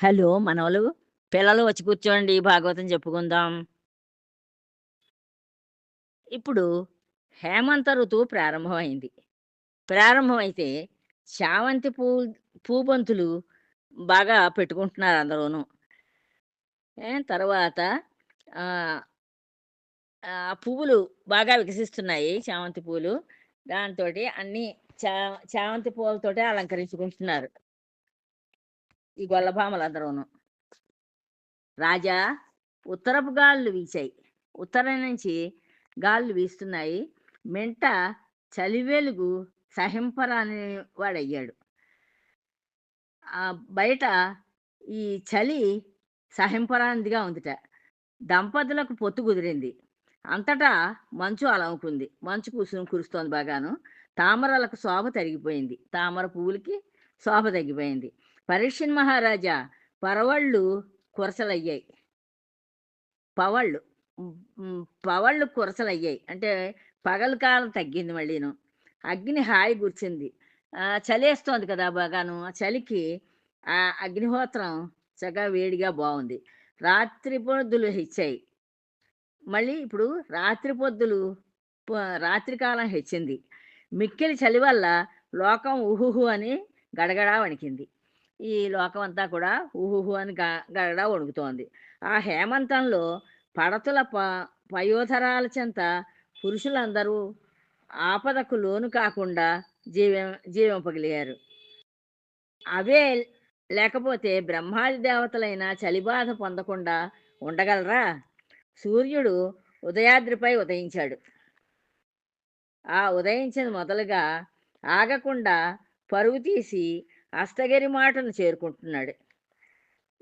Hello మనవలు. పిల్లలు వచ్చి కూర్చోండి భాగవతం చెప్పుకుందాం. ఇప్పుడు హేమంత ఋతువు ప్రారంభమైంది. ప్రారంభమైతే చామంతి పూ పూబంతులు బాగా పెట్టుకుంటున్నారు అందరూను. తర్వాత పువ్వులు బాగా వికసిస్తున్నాయి చామంతి పూలు. దాంతో అన్ని చా చామంతి పూలతోటి అలంకరించుకుంటున్నారు. ఈ గొల్లభామలందరూను. రాజా ఉత్తరపు గాలులు వీచాయి ఉత్తరం నుంచి గాలులు వీస్తున్నాయి. మెంట చలివేలుగు సహింపరాని వాడయ్యాడు బయట ఈ చలి సహింపరానిదిగా ఉందిట. దంపతులకు పొత్తు కుదిరింది. అంతటా మంచు అలముకుంది మంచు కుసు కురుస్తోంది బాగాను. తామరలకు శోభ తరిగిపోయింది. తామర పువ్వులకి శోభ తగ్గిపోయింది. పరీక్షన్ మహారాజా పరవళ్ళు కురసలయ్యాయి. పవళ్ళు. పవళ్ళు కురసలయ్యాయి. అంటే పగలు కాలం తగ్గింది మళ్ళీను. అగ్ని హాయి కూర్చుంది ఆ, చలేస్తోంది కదా బాగాను. ఆ చలికి ఆ అగ్నిహోత్రం చక్కగా వేడిగా బాగుంది. రాత్రి పొద్దులు హెచ్చాయి. మళ్ళీ ఇప్పుడు రాత్రి పొద్దులు రాత్రికాలం హెచ్చింది. మిక్కిలి చలి వల్ల లోకం ఉహుహు అని గడగడా వణికింది. ఈ లోకం అంతా కూడా ఊహుహు అని గ గడగడా వణుకుతోంది. ఆ హేమంతంలో పడతుల ప పయోధరాల చెంత పురుషులందరూ ఆపదకు లోను కాకుండా జీవ జీవింపగలిగారు. అవే లేకపోతే బ్రహ్మాది దేవతలైన చలిబాధ పొందకుండా ఉండగలరా? సూర్యుడు ఉదయాద్రిపై ఉదయించాడు. ఆ ఉదయించిన మొదలుగా ఆగకుండా పరుగు తీసి అస్తగిరి మాటను చేరుకుంటున్నాడు.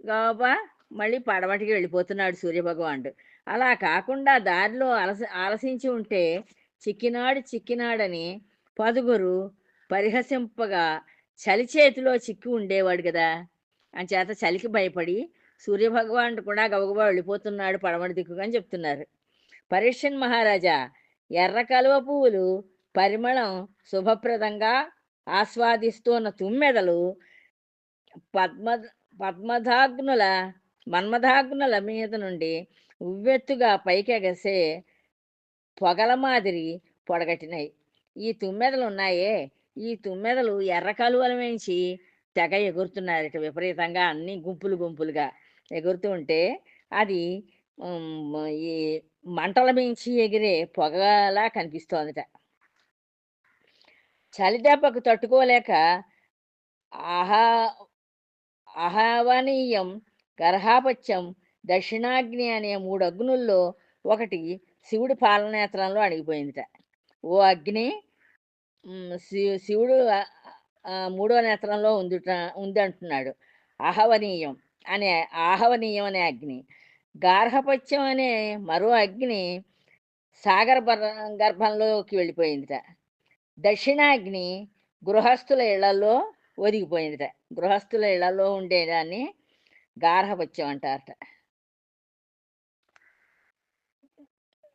గోపా మళ్ళీ పడవటికి వెళ్ళిపోతున్నాడు సూర్యభగవానుడు. అలా కాకుండా దారిలో అలసి ఆలసించి ఉంటే చిక్కినాడు చిక్కినాడని పదుగురు పరిహసింపగా చలి చేతిలో చిక్కి ఉండేవాడు కదా. అంచేత చలికి భయపడి సూర్యభగవానుడు కూడా గబగబా వెళ్ళిపోతున్నాడు పడమటి దిక్కుగా అని చెప్తున్నారు. పరీక్షన్ మహారాజా ఎర్ర కలువ పువ్వులు పరిమళం శుభప్రదంగా ఆస్వాదిస్తున్న తుమ్మెదలు పద్మ పద్మధాగ్నుల మన్మధాగ్నుల మీద నుండి ఉవ్వెత్తుగా పైకెగసే పొగల మాదిరి పొడగట్టినాయి ఈ తుమ్మెదలు ఉన్నాయే? ఈ తుమ్మెదలు ఎర్ర కలువల నుంచి తెగ ఎగురుతున్నారట విపరీతంగా అన్ని గుంపులు గుంపులుగా. ఎగురుతూ ఉంటే అది ఈ మంటల మించి ఎగిరే పొగలా కనిపిస్తోందిట. చలిదెబ్బకు తట్టుకోలేక ఆహా అహవనీయం గర్హాపత్యం దక్షిణాగ్ని అనే మూడు అగ్నుల్లో ఒకటి శివుడి పాలనేత్రంలో అణిగిపోయిందిట. ఓ అగ్ని శి- శివుడు మూడో నేత్రంలో ఉందిట ఉంది అంటున్నాడు ఆహవనీయం అనే ఆహవనీయం అనే అగ్ని. గార్హపత్యం అనే మరో అగ్ని సాగర గర్భంలోకి వెళ్ళిపోయిందిట. దక్షిణాగ్ని గృహస్థుల ఇళ్ళలో ఒదిగిపోయిందిట. గృహస్థుల ఇళ్ళలో ఉండేదాన్ని గార్హపత్యం అంటారట.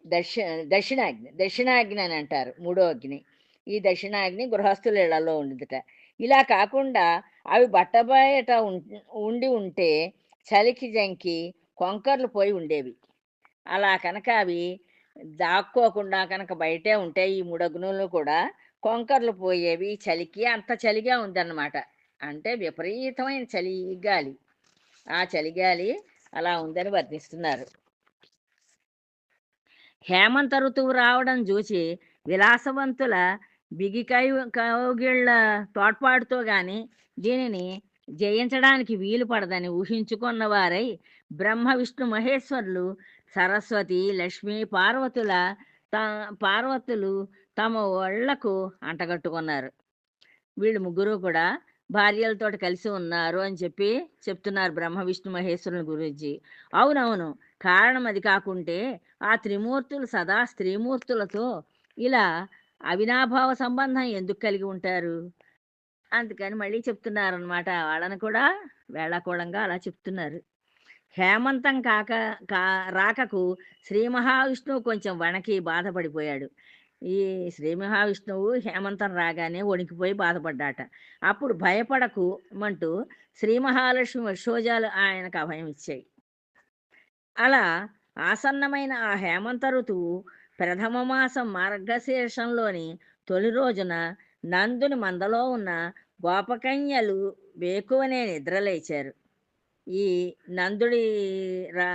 దక్షి దక్షిణాగ్ని దక్షిణాగ్ని అని అంటారు మూడో అగ్ని. ఈ దక్షిణాగ్ని గృహస్థుల ఇళ్ళలో ఉండిదిట ఇలా కాకుండా అవి బట్టబయట ఉం- ఉండి ఉంటే చలికి జంకి కొంకర్లు పోయి ఉండేవి. అలా కనుక అవి దాక్కోకుండా కనుక బయటే ఉంటే ఈ మూడగ్నులు కూడా కొంకర్లు పోయేవి చలికి అంత చలిగా ఉందన్నమాట. అంటే విపరీతమైన చలి గాలి. ఆ చలిగాలి అలా ఉందని వర్ణిస్తున్నారు. హేమంత ఋతువు రావడం చూసి విలాసవంతుల బిగికై కౌగిళ్ళ తోడ్పాటుతో గాని దీనిని జయించడానికి వీలు పడదని ఊహించుకున్న వారై బ్రహ్మ విష్ణు మహేశ్వరులు సరస్వతి లక్ష్మి పార్వతుల పార్వతులు తమ ఒళ్ళకు అంటగట్టుకున్నారు. వీళ్ళు ముగ్గురు కూడా భార్యలతోటి కలిసి ఉన్నారు అని చెప్పి చెప్తున్నారు బ్రహ్మ విష్ణు మహేశ్వరుని గురించి అవునవును. కారణం అది కాకుంటే ఆ త్రిమూర్తులు సదా స్త్రీమూర్తులతో ఇలా అవినాభావ సంబంధం ఎందుకు కలిగి ఉంటారు? అందుకని మళ్ళీ చెప్తున్నారు అనమాట వాళ్ళని కూడా వేళాకోళంగా అలా చెప్తున్నారు. హేమంతం కాక కా రాకకు శ్రీ మహావిష్ణువు కొంచెం వణకి బాధపడిపోయాడు. ఈ శ్రీ మహావిష్ణువు హేమంతం రాగానే వణికిపోయి బాధపడ్డాట. అప్పుడు భయపడకు అంటూ శ్రీ మహాలక్ష్మి వర్షోజాలు ఆయనకు అభయం ఇచ్చాయి. అలా ఆసన్నమైన ఆ హేమంత ఋతువు ప్రథమ మాసం మార్గశీర్షంలోని తొలి రోజున నందుని మందలో ఉన్న గోపకన్యలు వేకువనే నిద్రలేచారు. ఈ నందుడి రా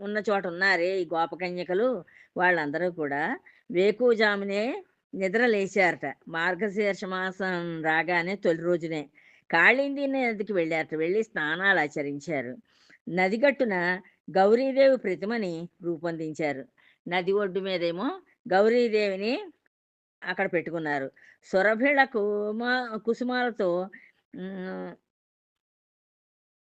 ఉన్న చోట ఉన్నారే ఈ గోపకన్యకలు వాళ్ళందరూ కూడా. వేకుజామునే నిద్ర లేచారట. మార్గశీర్ష మాసం రాగానే తొలి రోజునే. కాళింది నదికి వెళ్ళారట. వెళ్ళి స్నానాలు ఆచరించారు. నదిగట్టున గౌరీదేవి ప్రతిమని రూపొందించారు. నది ఒడ్డు మీదేమో గౌరీదేవిని అక్కడ పెట్టుకున్నారు. సురభిళ కుమా కుసుమాలతో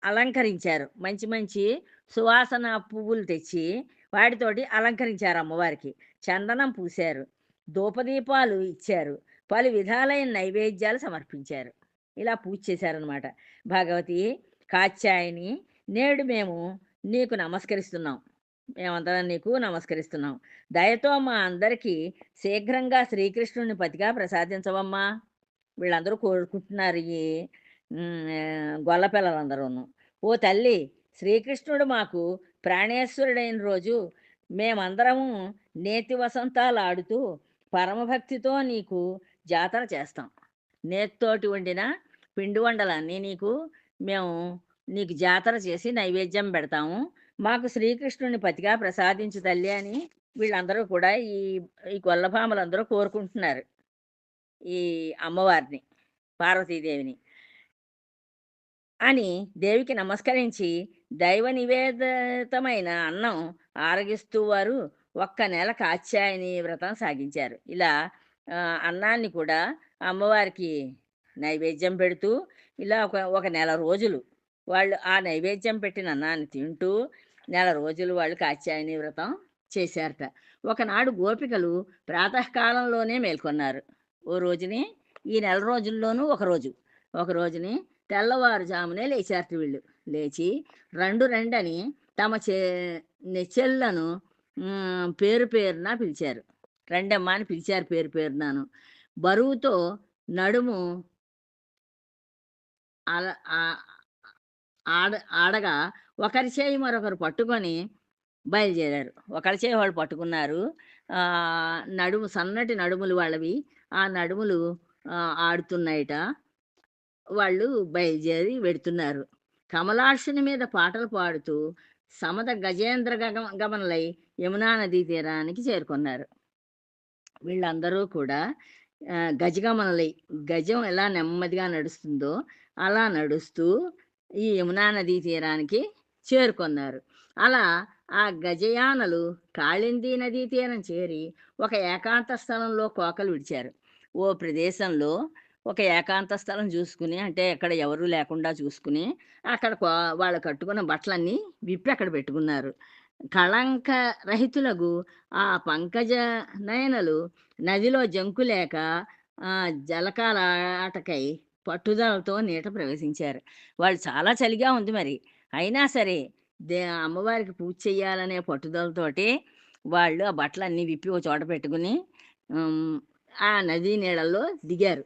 అలంకరించారు. మంచి మంచి సువాసన పువ్వులు తెచ్చి వాటితోటి అలంకరించారు అమ్మవారికి. చందనం పూశారు. ధూపదీపాలు ఇచ్చారు. పలు విధాలైన నైవేద్యాలు సమర్పించారు. ఇలా పూజ చేశారనమాట భగవతి కాత్యాయని నేడు మేము నీకు నమస్కరిస్తున్నాం. మేమందరం నీకు నమస్కరిస్తున్నాం. దయతో మా అందరికీ శీఘ్రంగా శ్రీకృష్ణుని పతిగా ప్రసాదించవమ్మా. వీళ్ళందరూ కోరుకుంటున్నారు ఈ గొల్ల పిల్లలందరూను. ఓ తల్లి శ్రీకృష్ణుడు మాకు ప్రాణేశ్వరుడైన రోజు మేమందరము నేతి వసంతాలు ఆడుతూ పరమభక్తితో నీకు జాతర చేస్తాం. నేతితోటి వండిన పిండి వండలన్నీ నీకు మేము నీకు జాతర చేసి నైవేద్యం పెడతాము. మాకు శ్రీకృష్ణుని పతిగా ప్రసాదించు తల్లి అని వీళ్ళందరూ కూడా ఈ ఈ కొల్లభామలందరూ కోరుకుంటున్నారు. ఈ అమ్మవారిని పార్వతీదేవిని. అని దేవికి నమస్కరించి దైవ నివేదితమైన అన్నం ఆరగిస్తూ వారు ఒక్క నెల కాత్యాయని వ్రతం సాగించారు. ఇలా అన్నాన్ని కూడా అమ్మవారికి నైవేద్యం పెడుతూ ఇలా ఒక ఒక నెల రోజులు వాళ్ళు ఆ నైవేద్యం పెట్టిన అన్నాన్ని తింటూ నెల రోజులు వాళ్ళు కాత్యాయని వ్రతం చేశారట. ఒకనాడు గోపికలు ప్రాతకాలంలోనే మేల్కొన్నారు. ఓ రోజుని ఈ నెల రోజుల్లోనూ ఒక రోజు. ఒక రోజుని తెల్లవారుజామునే లేచారట వీళ్ళు. లేచి రెండు రెండని తమ చే నెచ్చెళ్ళను పేరు పేరున పిలిచారు. రెండమ్మ అని పిలిచారు పేరు పేరునాను. బరువుతో నడుము అల ఆడ ఆడగా ఒకరి చేయి మరొకరు పట్టుకొని బయలుదేరారు. ఒకరి చేయి వాళ్ళు పట్టుకున్నారు. నడుము సన్నటి నడుములు వాళ్ళవి. ఆ నడుములు ఆడుతున్నాయిట. వాళ్ళు బయలుదేరి వెడుతున్నారు. కమలాక్షుని మీద పాటలు పాడుతూ సమద గజేంద్ర గమనలై యమునా నదీ తీరానికి చేరుకున్నారు. వీళ్ళందరూ కూడా గజగమనలై గజం ఎలా నెమ్మదిగా నడుస్తుందో అలా నడుస్తూ ఈ యమునా నదీ తీరానికి చేరుకున్నారు. అలా ఆ గజయానలు కాళింది నదీ తీరం చేరి ఒక ఏకాంత స్థలంలో కోకలు విడిచారు. ఓ ప్రదేశంలో ఒక ఏకాంత స్థలం చూసుకుని అంటే ఎక్కడ ఎవరు లేకుండా చూసుకుని అక్కడ కో- వాళ్ళు కట్టుకున్న బట్టలన్నీ విప్పి అక్కడ పెట్టుకున్నారు. కళంక రహితులకు ఆ పంకజ నయనలు నదిలో జంకు లేక ఆ, జలకాలాటకై పట్టుదలతో నీట ప్రవేశించారు. వాళ్ళు చాలా చలిగా ఉంది మరి. అయినా సరే దే అమ్మవారికి పూజ చేయాలనే పట్టుదలతోటి వాళ్ళు ఆ బట్టలన్నీ విప్పి ఒక చోట పెట్టుకుని ఆ నదీ నీళ్ళల్లో దిగారు.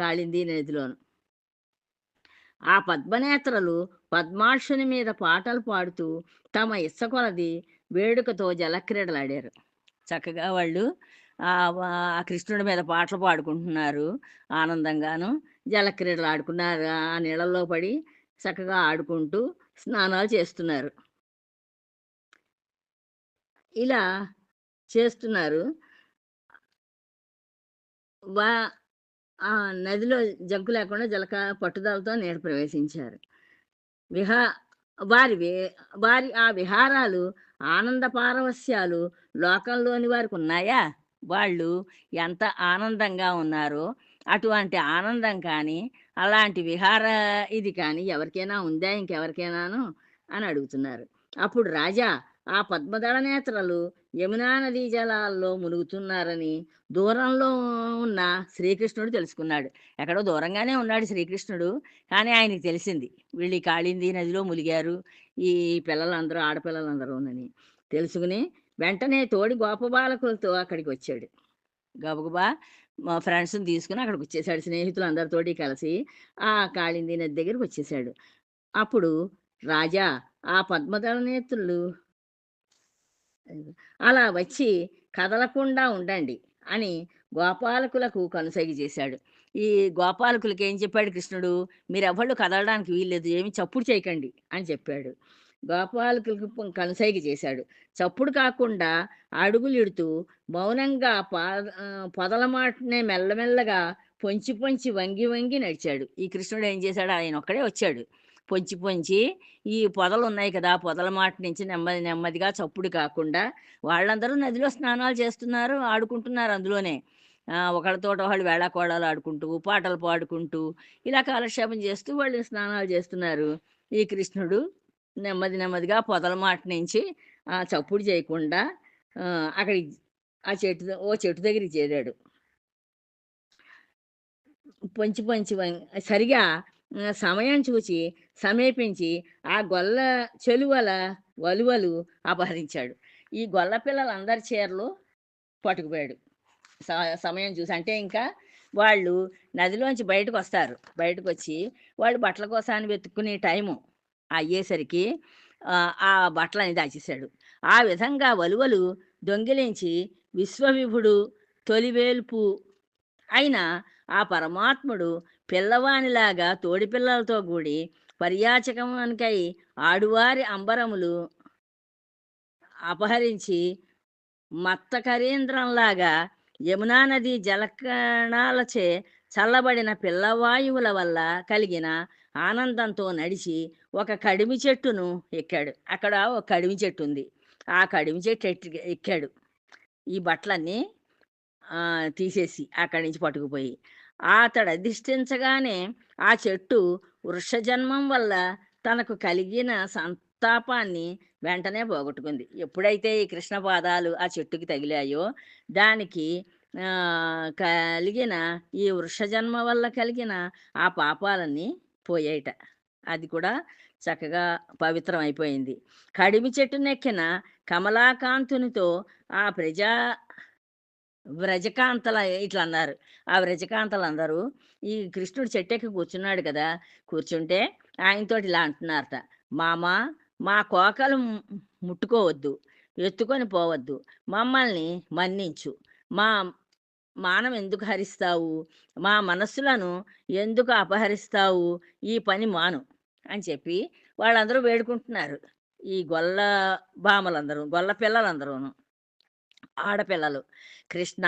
కాళింది నదిలోను. ఆ పద్మనేత్రలు పద్మాక్షుని మీద పాటలు పాడుతూ తమ ఇసకొలది వేడుకతో జలక్రీడలాడారు. చక్కగా వాళ్ళు ఆ ఆ కృష్ణుడి మీద పాటలు పాడుకుంటున్నారు ఆనందంగాను. జలక్రీడలు ఆడుకున్నారు. ఆ నీళ్ళల్లో పడి చక్కగా ఆడుకుంటూ స్నానాలు చేస్తున్నారు. ఇలా చేస్తున్నారు. వా ఆ నదిలో జంకు లేకుండా జలక పట్టుదలతో నేడు ప్రవేశించారు. విహా వారి వారి ఆ విహారాలు ఆనంద పారవస్యాలు లోకంలోని వారికి ఉన్నాయా? వాళ్ళు ఎంత ఆనందంగా ఉన్నారో అటువంటి ఆనందం కానీ అలాంటి విహార ఇది కానీ ఎవరికైనా ఉందా? ఇంకెవరికైనాను? అని అడుగుతున్నారు. అప్పుడు రాజా ఆ పద్మదళ నేత్రలు యమునా నదీ జలాల్లో మునుగుతున్నారని దూరంలో ఉన్న శ్రీకృష్ణుడు తెలుసుకున్నాడు. ఎక్కడో దూరంగానే ఉన్నాడు శ్రీకృష్ణుడు. కానీ ఆయనకి తెలిసింది వీళ్ళు కాళింది నదిలో మునిగారు ఈ పిల్లలందరూ ఆడపిల్లలందరూ అని తెలుసుకుని వెంటనే తోడి గోపబాలకులతో అక్కడికి వచ్చాడు. గబగబా మా ఫ్రెండ్స్ని తీసుకుని అక్కడికి వచ్చేసాడు. స్నేహితులు అందరితోటి కలిసి ఆ కాళింది నది దగ్గరికి వచ్చేసాడు. అప్పుడు రాజా ఆ పద్మదళ నేత్రులు అలా వచ్చి కదలకుండా ఉండండి అని గోపాలకులకు కనుసాగి చేశాడు. ఈ గోపాలకులకి ఏం చెప్పాడు కృష్ణుడు? మీరు కదలడానికి వీల్లేదు ఏమి చప్పుడు చేయకండి అని చెప్పాడు. గోపాలకులకు ప- కనుసైగ చేశాడు. చప్పుడు కాకుండా అడుగులు ఇడుతూ మౌనంగా పా పొదల మాటనే మెల్లమెల్లగా పొంచి పొంచి వంగి వంగి నడిచాడు. ఈ కృష్ణుడు ఏం చేశాడు? ఆయన ఒక్కడే వచ్చాడు. పొంచి పొంచి ఈ పొదలు ఉన్నాయి కదా పొదల మాట నుంచి నెమ్మది నెమ్మదిగా చప్పుడు కాకుండా వాళ్ళందరూ నదిలో స్నానాలు చేస్తున్నారు ఆడుకుంటున్నారు అందులోనే. ఒకళ్ళతోట వాళ్ళు ఒకళ్ళు వేళాకోళాలు ఆడుకుంటూ పాటలు పాడుకుంటూ ఇలా కాలక్షేపం చేస్తూ వాళ్ళు స్నానాలు చేస్తున్నారు. ఈ కృష్ణుడు నెమ్మది నెమ్మదిగా పొదల మాట నుంచి ఆ చప్పుడు చేయకుండా అక్కడికి ఆ చెట్టు ఓ చెట్టు దగ్గరికి చేరాడు. పొంచి పొంచి సరిగా సమయం చూసి సమీపించి ఆ గొల్ల చెలువల వలువలు అపహరించాడు. ఈ గొల్ల పిల్లలందరి చీరలు పట్టుకుపోయాడు. స- సమయం చూసి అంటే ఇంకా వాళ్ళు నదిలోంచి బయటకు వస్తారు బయటకు వచ్చి వాళ్ళు బట్టల కోసాన్ని వెతుక్కునే టైము అయ్యేసరికి ఆ, బట్టలని దాచేశాడు. ఆ విధంగా వలువలు దొంగిలించి విశ్వవిభుడు తొలివేల్పు అయిన ఆ పరమాత్ముడు పిల్లవానిలాగా తోడిపిల్లలతో కూడి పర్యాచకమునకై ఆడువారి అంబరములు అపహరించి మత్తకరీంద్రంలాగా యమునా నది జలకణాలచే చల్లబడిన పిల్లవాయువుల వల్ల కలిగిన ఆనందంతో నడిచి ఒక కడిమి చెట్టును ఎక్కాడు. అక్కడ ఒక కడిమి చెట్టు ఉంది ఆ కడిమి చెట్టు ఎట్టి- ఎక్కాడు. ఈ బట్టలన్నీ తీసేసి అక్కడి నుంచి పట్టుకుపోయి. అతడు అధిష్ఠించగానే ఆ చెట్టు వృషజన్మం వల్ల తనకు కలిగిన సంతాపాన్ని వెంటనే పోగొట్టుకుంది. ఎప్పుడైతే ఈ కృష్ణ పాదాలు ఆ చెట్టుకి తగిలాయో దానికి కలిగిన ఈ వృషజన్మ వల్ల కలిగిన ఆ పాపాలన్నీ పోయాయిట. అది కూడా చక్కగా పవిత్రం అయిపోయింది. కడిమి చెట్టు నెక్కిన కమలాకాంతునితో ఆ ప్రజా వ్రజకాంతల ఇట్లా అన్నారు ఆ వ్రజకాంతలు అందరూ ఈ కృష్ణుడు చెట్టెక్కి కూర్చున్నాడు కదా కూర్చుంటే ఆయనతోటి ఇలా అంటున్నారట. మామ మా కోకలు ముట్టుకోవద్దు ఎత్తుకొని పోవద్దు. మమ్మల్ని మన్నించు. మా మానం ఎందుకు హరిస్తావు? మా మనస్సులను ఎందుకు అపహరిస్తావు? ఈ పని మాను అని చెప్పి వాళ్ళందరూ వేడుకుంటున్నారు. ఈ గొల్ల భామలందరూ గొల్ల పిల్లలందరూను. ఆడపిల్లలు. కృష్ణ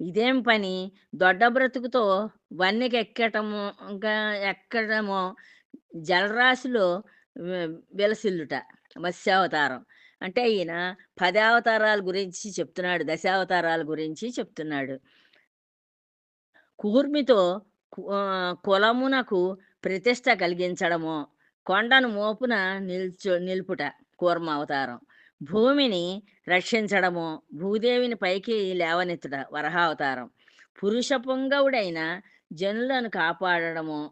ఇదేం పని? దొడ్డ బ్రతుకుతో వన్నెకి ఎక్కటము ఇంకా ఎక్కడమో? జలరాశిలో విలసిల్లుట వెలసిల్లుట మత్స్యావతారం అంటే ఈయన పదావతారాల గురించి చెప్తున్నాడు దశావతారాల గురించి చెప్తున్నాడు. కూర్మితో కులమునకు ప్రతిష్ట కలిగించడము కొండను మోపున నిల్చు నిలుపుట కూర్మ అవతారం భూమిని రక్షించడము భూదేవిని పైకి లేవనెత్తుట వరహావతారం పురుష పొంగవుడైన జనులను కాపాడడము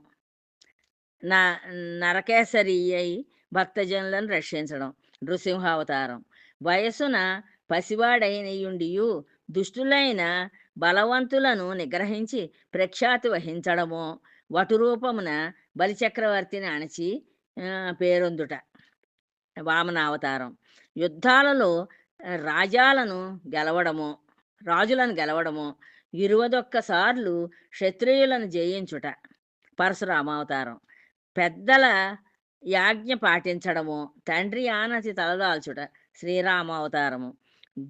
నా నరకేసరి అయి భక్తజనులను రక్షించడం నృసింహావతారం. వయసున పసివాడైనయుండియు దుష్టులైన బలవంతులను నిగ్రహించి ప్రఖ్యాతి వహించడము వటు రూపమున బలిచక్రవర్తిని అణచి పేరొందుట. వామనావతారం. యుద్ధాలలో రాజాలను గెలవడము రాజులను గెలవడము ఇరువదొక్కసార్లు క్షత్రియులను జయించుట పరశురామావతారం. పెద్దల యాజ్ఞ పాటించడము తండ్రి ఆనతి తలదాల్చుట శ్రీరామావతారము.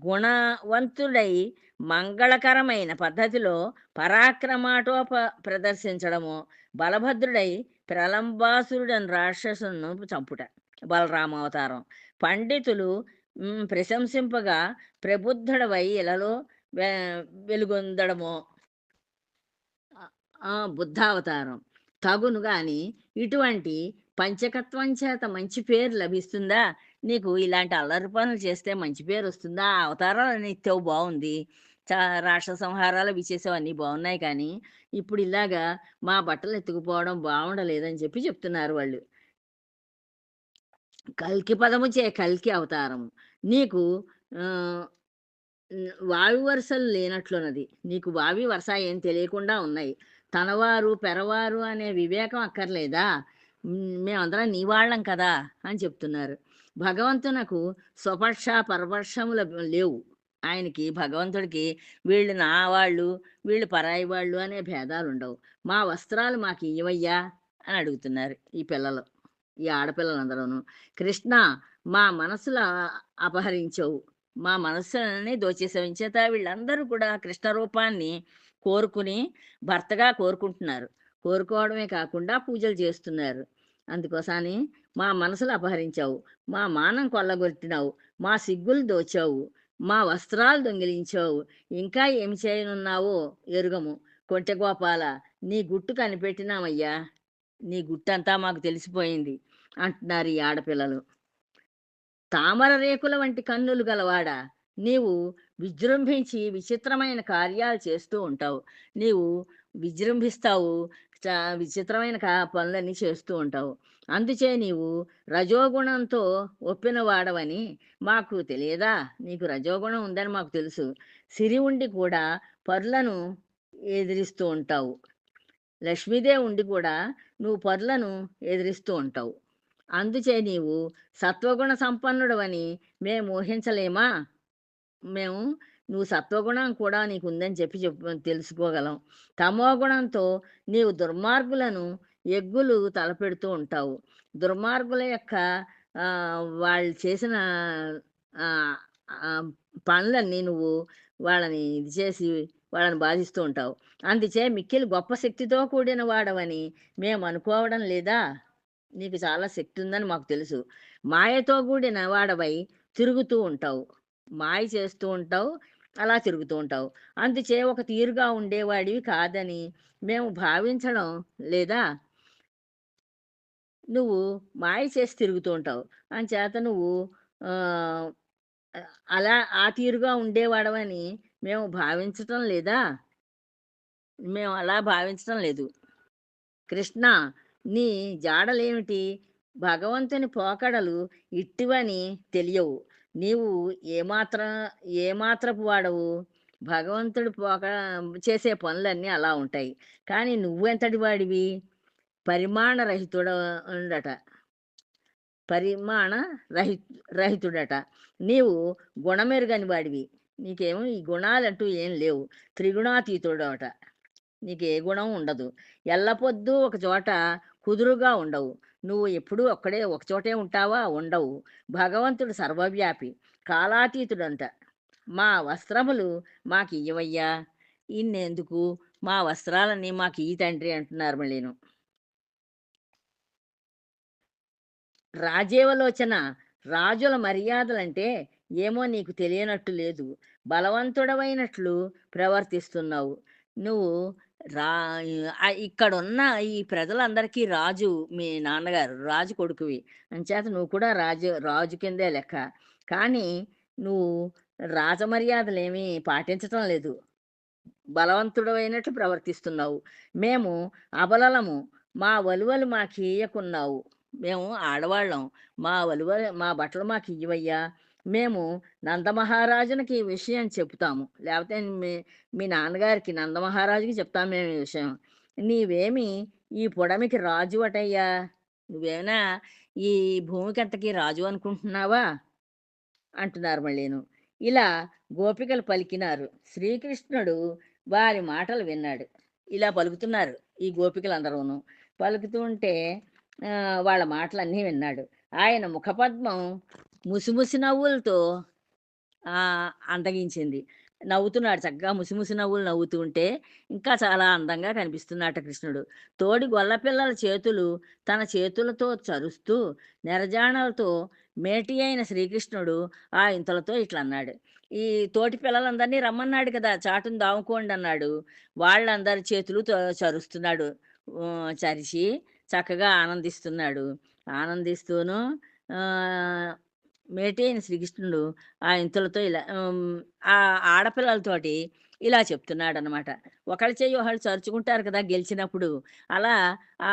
గుణవంతుడై మంగళకరమైన పద్ధతిలో పరాక్రమాటోప ప్రదర్శించడము బలభద్రుడై ప్రలంబాసురుడని రాక్షసును చంపుట. బలరామ అవతారం. పండితులు ప్రశంసింపగా ప్రబుద్ధుడవై ఇలలో వెలుగొందడము. బుద్ధావతారం. తగును గాని ఇటువంటి పంచకత్వం చేత మంచి పేరు లభిస్తుందా? నీకు ఇలాంటి అల్లరి పనులు చేస్తే మంచి పేరు వస్తుందా? ఆ అవతారాలు నిత్యవు బాగుంది రాష్ట్ర సంహారాలు అవి అన్నీ బాగున్నాయి కానీ ఇప్పుడు ఇలాగా మా బట్టలు ఎత్తుకుపోవడం బాగుండలేదని చెప్పి చెప్తున్నారు వాళ్ళు. కల్కి పదము చే కల్కి అవతారము. నీకు వావి వరుసలు లేనట్లున్నది. నీకు వావి వరుస ఏం తెలియకుండా ఉన్నాయి. తనవారు పెరవారు అనే వివేకం అక్కర్లేదా? మేమందరం నీ వాళ్ళం కదా? అని చెప్తున్నారు. భగవంతునకు స్వపక్ష పరపక్షముల లేవు. ఆయనకి భగవంతుడికి వీళ్ళు నా వాళ్ళు వీళ్ళు పరాయి వాళ్ళు అనే భేదాలు ఉండవు మా వస్త్రాలు మాకు ఇవయ్యా అని అడుగుతున్నారు ఈ పిల్లలు. ఈ ఆడపిల్లలందరూను. కృష్ణ మా మనసులు అపహరించవు. మా మనసులని దోచేసావు. ఇంచేత వీళ్ళందరూ కూడా కృష్ణ రూపాన్ని కోరుకుని భర్తగా కోరుకుంటున్నారు. కోరుకోవడమే కాకుండా పూజలు చేస్తున్నారు. అందుకోసమని మా మనసులు అపహరించావు. మా మానం కొల్లగొట్టినావు. మా సిగ్గులు దోచావు. మా వస్త్రాలు దొంగిలించావు. ఇంకా ఏమి చేయనున్నావో ఎరుగము. కొంటె గోపాల నీ గుట్టు కనిపెట్టినామయ్యా. నీ గుట్టంతా మాకు తెలిసిపోయింది అంటున్నారు ఈ ఆడపిల్లలు. తామర రేకుల వంటి కన్నులు గలవాడా నీవు విజృంభించి విచిత్రమైన కార్యాలు చేస్తూ ఉంటావు. నీవు విజృంభిస్తావు విచిత్రమైన కా పనులన్నీ చేస్తూ ఉంటావు. అందుచే నీవు రజోగుణంతో ఒప్పిన వాడవని మాకు తెలియదా? నీకు రజోగుణం ఉందని మాకు తెలుసు. సిరి ఉండి కూడా పరులను ఎదిరిస్తూ ఉంటావు. లక్ష్మీదే ఉండి కూడా నువ్వు పొరలను ఎదిరిస్తూ ఉంటావు. అందుచే నీవు సత్వగుణ సంపన్నుడవని మేము ఊహించలేమా? మేము నువ్వు సత్వగుణం కూడా నీకు ఉందని చెప్పి చెప్పు తెలుసుకోగలం. తమో గుణంతో నీవు దుర్మార్గులను ఎగ్గులు తలపెడుతూ ఉంటావు. దుర్మార్గుల యొక్క వాళ్ళు చేసిన పనులన్నీ నువ్వు వాళ్ళని ఇది చేసి వాళ్ళని బాధిస్తూ ఉంటావు. అందుచే మిక్కిలి గొప్ప శక్తితో కూడిన వాడవని మేము అనుకోవడం లేదా? నీకు చాలా శక్తి ఉందని మాకు తెలుసు. మాయతో కూడిన వాడవై తిరుగుతూ ఉంటావు. మాయ చేస్తూ ఉంటావు. అలా తిరుగుతూ ఉంటావు. అందుచే ఒక తీరుగా ఉండేవాడివి కాదని మేము భావించడం లేదా? నువ్వు మాయ చేసి తిరుగుతూ ఉంటావు. అంచేత నువ్వు అలా ఆ తీరుగా ఉండేవాడవని మేము భావించటం లేదా? మేము అలా భావించటం లేదు. కృష్ణ నీ జాడలేమిటి? భగవంతుని పోకడలు ఇట్టివని తెలియవు. నీవు ఏమాత్రం ఏమాత్రపు వాడవు? భగవంతుడు పోక చేసే పనులన్నీ అలా ఉంటాయి. కానీ నువ్వెంతటి వాడివి? పరిమాణ రహితుడ ఉండట పరిమాణ రహి రహితుడట. నీవు గుణమెరుగని వాడివి. నీకేమో ఈ గుణాలంటూ ఏం లేవు. త్రిగుణాతీతుడట నీకు ఏ గుణం ఉండదు. ఎల్లపొద్దు ఒక చోట కుదురుగా ఉండవు. నువ్వు ఎప్పుడూ ఒక్కడే ఒక చోటే ఉంటావా? ఉండవు. భగవంతుడు సర్వవ్యాపి కాలాతీతుడంట. మా వస్త్రములు మాకు ఇయ్యవయ్యా. ఇన్నెందుకు? మా వస్త్రాలన్నీ మాకు ఈ తండ్రి అంటున్నారు మళ్ళీను. రాజేవలోచన రాజుల మర్యాదలంటే ఏమో నీకు తెలియనట్టు లేదు. బలవంతుడవైనట్లు ప్రవర్తిస్తున్నావు. నువ్వు రా ఇక్కడున్న ఈ ప్రజలందరికీ రాజు మీ నాన్నగారు రాజు కొడుకువి. అంచేత నువ్వు కూడా రాజు రాజు కిందే లెక్క. కానీ నువ్వు రాజమర్యాదలేమీ పాటించటం లేదు. బలవంతుడమైనట్లు ప్రవర్తిస్తున్నావు. మేము అబలలము. మా వలువలు మాకు ఇయ్యకున్నావు మేము ఆడవాళ్ళం. మా వలువ మా బట్టలు మాకు ఇయ్యవయ్యా మేము నందమహారాజునికి ఈ విషయం చెప్తాము లేకపోతే మీ మీ నాన్నగారికి నందమహారాజుకి చెప్తాము మేము ఈ విషయం. నీవేమి ఈ పొడమికి రాజు అటయ్యా? నువ్వేమైనా ఈ భూమికంతకి రాజు అనుకుంటున్నావా? అంటున్నారు మళ్ళీను. ఇలా గోపికలు పలికినారు. శ్రీకృష్ణుడు వారి మాటలు విన్నాడు. ఇలా పలుకుతున్నారు ఈ గోపికలందరూను. పలుకుతూ ఉంటే వాళ్ళ మాటలన్నీ విన్నాడు. ఆయన ముఖపద్మం ముసిముసి నవ్వులతో అందగించింది నవ్వుతున్నాడు చక్కగా ముసిముసి నవ్వులు నవ్వుతూ ఉంటే ఇంకా చాలా అందంగా కనిపిస్తున్నాట కృష్ణుడు. తోడి గొల్లపిల్లల చేతులు తన చేతులతో చరుస్తూ నిరజాణలతో మేటి అయిన శ్రీకృష్ణుడు ఆ ఇంతలతో ఇట్లా అన్నాడు ఈ తోటి పిల్లలందరినీ రమ్మన్నాడు కదా చాటును దాముకోండి అన్నాడు. వాళ్ళందరి చేతులు చరుస్తున్నాడు. చరిచి చక్కగా ఆనందిస్తున్నాడు. ఆనందిస్తూను మేటే అయిన శ్రీకృష్ణుడు ఆ ఇంతలతో ఇలా ఆ ఆడపిల్లలతోటి ఇలా చెప్తున్నాడు అనమాట ఒకళ్ళ చేయి ఒకళ్ళు చరుచుకుంటారు కదా గెలిచినప్పుడు. అలా ఆ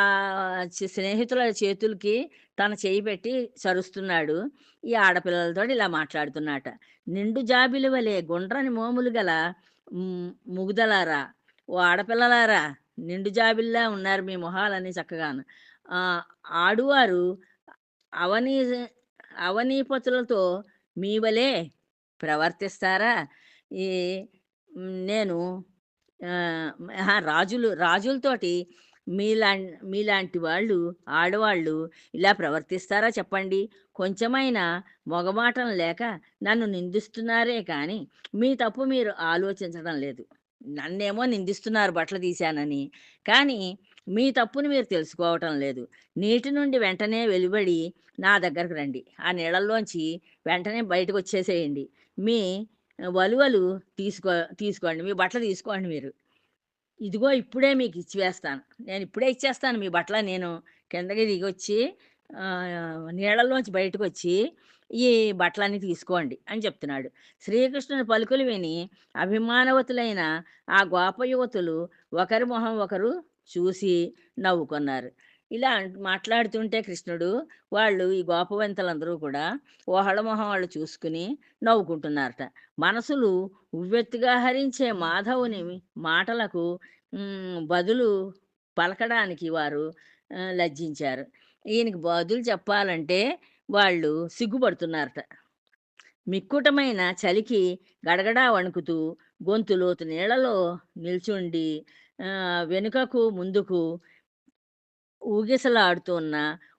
స్నేహితుల చేతులకి తన చేయి పెట్టి చరుస్తున్నాడు. ఈ ఆడపిల్లలతో ఇలా మాట్లాడుతున్నట. నిండు జాబిల వలె గుండ్రని మోములు గల ముగుదలారా? ఓ ఆడపిల్లలారా నిండు జాబిల్లా ఉన్నారు మీ మొహాలని చక్కగాను. ఆడువారు అవనీ అవనీపతులతో మీ వలే ప్రవర్తిస్తారా? ఈ నేను రాజులు రాజులతోటి మీలా మీలాంటి వాళ్ళు ఆడవాళ్ళు ఇలా ప్రవర్తిస్తారా చెప్పండి? కొంచెమైనా మొగమాటం లేక నన్ను నిందిస్తున్నారే కానీ మీ తప్పు మీరు ఆలోచించడం లేదు. నన్నేమో నిందిస్తున్నారు బట్టలు తీశానని. కానీ మీ తప్పుని మీరు తెలుసుకోవటం లేదు. నీటి నుండి వెంటనే వెలువడి నా దగ్గరకు రండి. ఆ నీళ్ళల్లోంచి వెంటనే బయటకు వచ్చేసేయండి మీ వలువలు తీసుకో తీసుకోండి. మీ బట్టలు తీసుకోండి మీరు. ఇదిగో ఇప్పుడే మీకు ఇచ్చివేస్తాను. నేను ఇప్పుడే ఇచ్చేస్తాను మీ బట్టల నేను కిందకి దిగి వచ్చి నీళ్ళల్లోంచి బయటకు వచ్చి ఈ బట్టలన్నీ తీసుకోండి అని చెప్తున్నాడు. శ్రీకృష్ణుని పలుకులు విని అభిమానవతులైన ఆ గోప యువతులు ఒకరి మొహం ఒకరు చూసి నవ్వుకున్నారు. ఇలా మాట్లాడుతుంటే కృష్ణుడు వాళ్ళు ఈ గోపవంతులందరూ కూడా ఓహళ మొహం వాళ్ళు చూసుకుని నవ్వుకుంటున్నారట. మనసులు ఉవ్వెత్తుగా హరించే మాధవుని మాటలకు బదులు పలకడానికి వారు లజ్జించారు. ఈయనకి బదులు చెప్పాలంటే వాళ్ళు సిగ్గుపడుతున్నారట. మిక్కుటమైన చలికి గడగడా వణుకుతూ గొంతు లోతు నీళ్ళలో నిల్చుండి వెనుకకు ముందుకు ఊగిసలాడుతున్న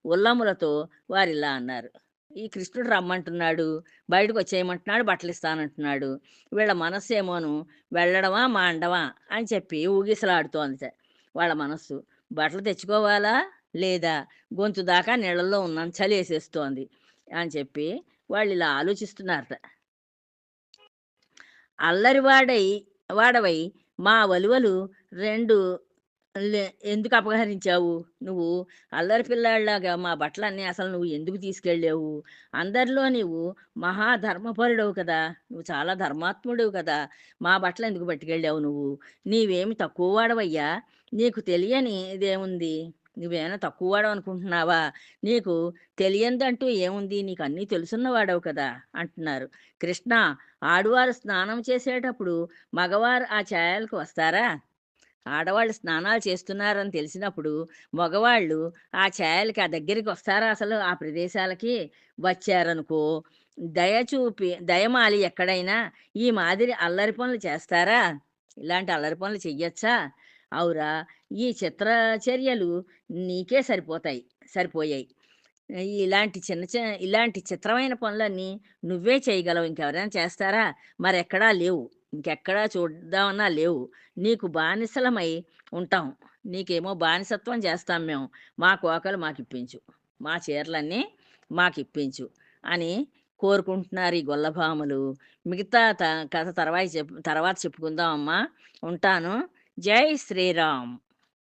ఉల్లములతో వారిలా అన్నారు. ఈ కృష్ణుడు రమ్మంటున్నాడు బయటకు వచ్చేయమంటున్నాడు బట్టలు ఇస్తానంటున్నాడు వీళ్ళ మనస్సు ఏమోను వెళ్ళడమా మాండవా అని చెప్పి ఊగిసలాడుతోంది వాళ్ళ మనస్సు బట్టలు తెచ్చుకోవాలా లేదా గొంతు దాకా నీళ్ళల్లో ఉన్నాను చలి వేసేస్తోంది అని చెప్పి వాళ్ళు ఇలా ఆలోచిస్తున్నారట. అల్లరి వాడై వాడవై మా వలువలు రెండు ఎందుకు అపహరించావు? నువ్వు అల్లరి పిల్లాడిలాగా మా బట్టలన్నీ అసలు నువ్వు ఎందుకు తీసుకెళ్ళావు? అందరిలో నీవు మహాధర్మపరుడవు కదా! నువ్వు చాలా ధర్మాత్ముడవు కదా! మా బట్టలు ఎందుకు పట్టుకెళ్ళావు నువ్వు? నీవేమి తక్కువ వాడవయ్యా? నీకు తెలియని ఇదేముంది నువ్వేమైనా తక్కువ వాడవు అనుకుంటున్నావా నీకు తెలియందంటూ ఏముంది? నీకు అన్నీ తెలుసున్నవాడవు కదా? అంటున్నారు. కృష్ణ ఆడవారు స్నానం చేసేటప్పుడు మగవారు ఆ ఛాయలకు వస్తారా? ఆడవాళ్ళు స్నానాలు చేస్తున్నారని తెలిసినప్పుడు మగవాళ్ళు ఆ ఛాయలకి ఆ దగ్గరికి వస్తారా అసలు? ఆ ప్రదేశాలకి వచ్చారనుకో దయ చూపి దయమాలి ఎక్కడైనా. ఈ మాదిరి అల్లరి పనులు చేస్తారా? ఇలాంటి అల్లరి పనులు చెయ్యొచ్చా? అవురా ఈ చిత్ర చర్యలు నీకే సరిపోతాయి సరిపోయాయి. ఇలాంటి చిన్న చిన్న ఇలాంటి చిత్రమైన పనులన్నీ నువ్వే చేయగలవు. ఇంకెవరైనా చేస్తారా? మరెక్కడా లేవు. ఇంకెక్కడా చూద్దామన్నా లేవు. నీకు బానిసలమై ఉంటాం. నీకేమో బానిసత్వం చేస్తాం మేము. మా కోకలు మాకు ఇప్పించు మా చీరలన్నీ మాకు ఇప్పించు అని కోరుకుంటున్నారు ఈ గొల్లభామలు. మిగతా త- కథ తర్వాత చెప్పు తర్వాత చెప్పుకుందాం అమ్మా. ఉంటాను. జై శ్రీరామ్.